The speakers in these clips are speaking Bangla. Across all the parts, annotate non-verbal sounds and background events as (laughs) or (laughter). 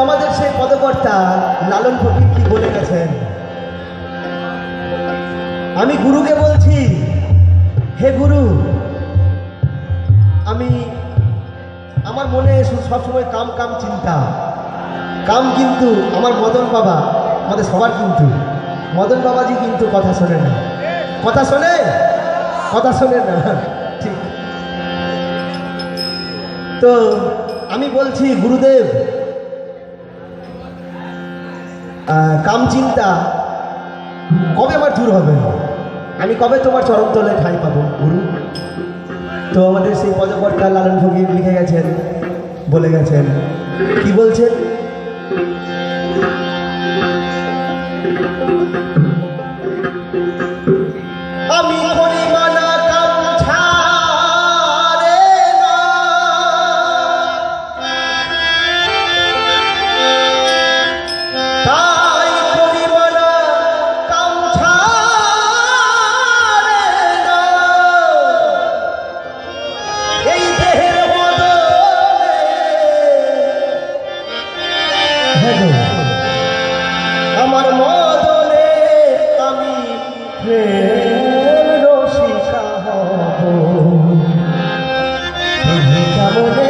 আমাদের সেই পদকর্তা লালন ফকির কি বলে গেছেন? আমি গুরুকে বলছি, হে গুরু, আমি, আমার মনে সবসময় কাম কাম, চিন্তা। কাম কিন্তু আমার মদন বাবা, আমাদের সবার কিন্তু। মদন বাবাজি কিন্তু কথা শোনে না। কথা শোনে? কথা শোনে না। (laughs) ঠিক। তো আমি বলছি, গুরুদেব আহ, কাম চিন্তা কবে আমার দূর হবে? আমি কবে তোমার চরমতলে ঠাঁই পাবো? গুরু? তো আমাদের সেই পদকর্তা লালন ফকির লিখে গেছেন বলে গেছেন কি বলছেন? আমার মদলে আমি রসিকা হব। কেমনে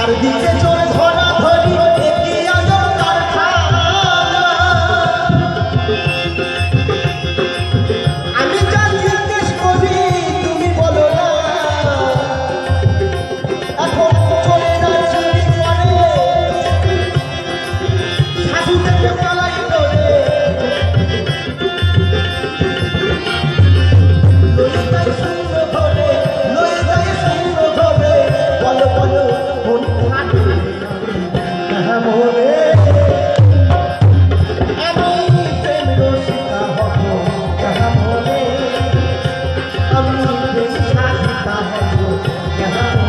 চারদিকে চলে दिल में शादी का है जो यहाँ